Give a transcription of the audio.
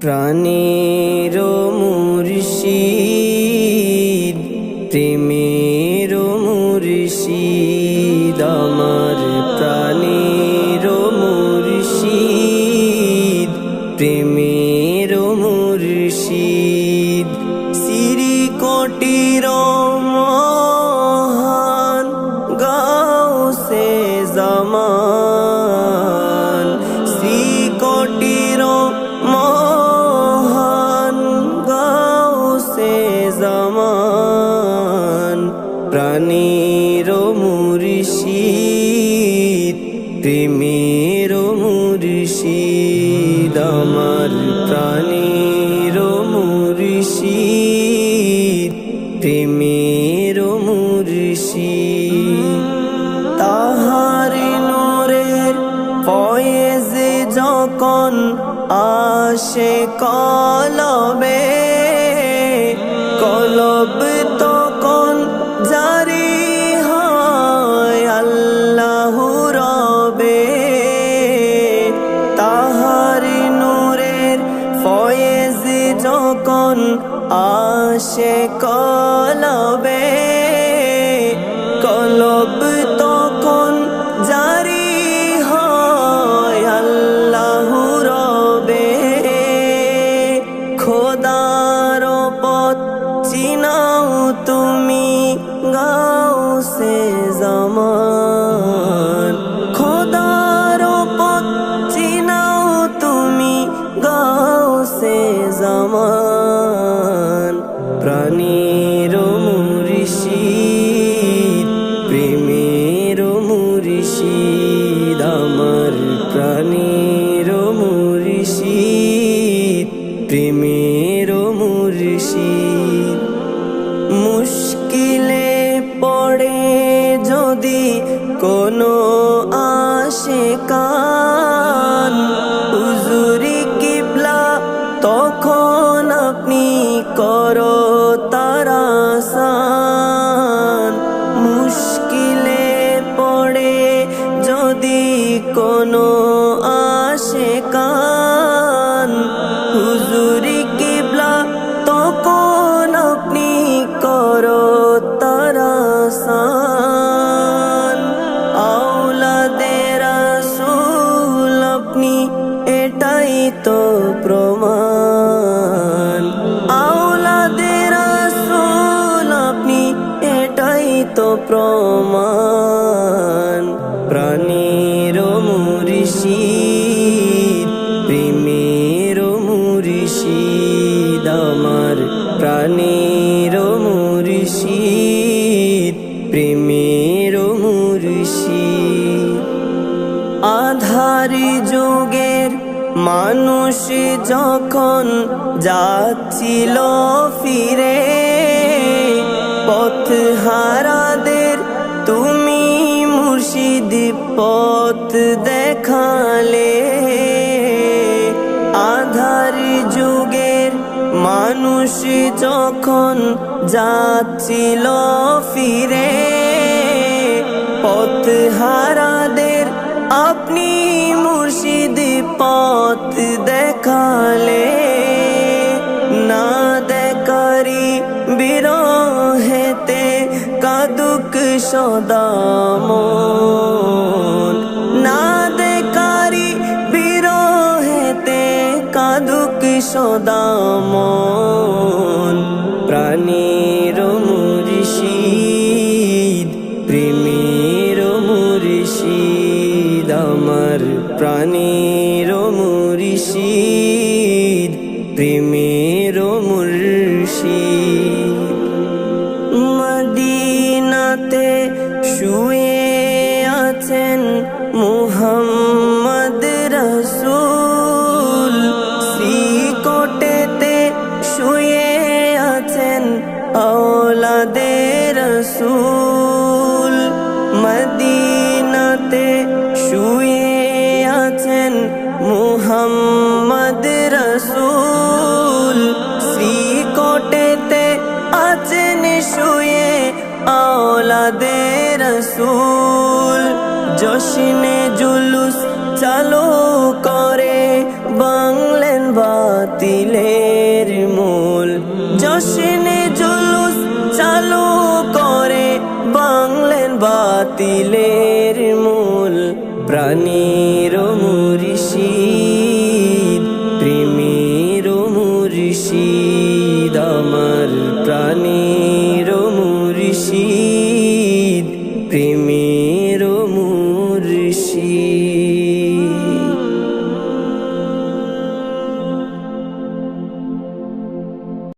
প্রাণের মুর্শিদ। আমার প্রাণীর মুর্শিদ প্রেমের মুর্শিদ। তাহার নূরের ফয়েজে যখন আসে কলবে কলব আসে কলবে, কলব তখন জারি হয় আল্লাহ রবে। খোদার পথ চিনাও তুমি গাও সে জামান মুর্শিদ, আমার প্রাণীর মুর্শিদ, প্রেমের মুর্শিদ। মুশকিলে পড়ে যদি কোনো আসে কান হুজুরি কিবলা তখন আপনি করো কোনো আসে কান হুজুরি কিবলা তখন আপনি করো তারাসান। আওলাদের রাসূল আপনি এটাই তো প্রমাণ। আওলাদের রাসূল আপনি এটাই তো প্রমাণ। প্রাণীর মুর্শিদ, প্রেমের মুর্শিদ। আধারি যুগের মানুষ যখন যাচ্ছিল ফিরে পথ হারাদের তুমি মুর্শিদ পথ দেখালে। আধার যুগের মানুষ যখন যাচ্ছিল ফিরে পথ হারাদের আপনি মুর্শিদ পথ দেখালে, না দেখারি বিরহেতে কাদুক সদামন না দেখারি বিরহেতে কাদুক সদামন প্রাণীর মুর্শিদ প্রেমের মুর্শিদ আমার প্রাণীর মুর্শিদ প্রেমের মুর্শিদ। মদিনাতে শুয়ে আছেন মুহাম্মদ আওলাদে রসুল মদিনাতে শুয়ে আছেন মুহাম্মদ রসুল শ্রীকোটেতে আছেন শুয়ে আওলাদে রসুল জশনে জুলুস চালু করে বাংলেন বাতিলের মূল জশনে বাতিলের মূল প্রাণীর মুরিষিদ প্রেমের মুরিষিদ আমার প্রাণীর মুরিষিদ প্রেম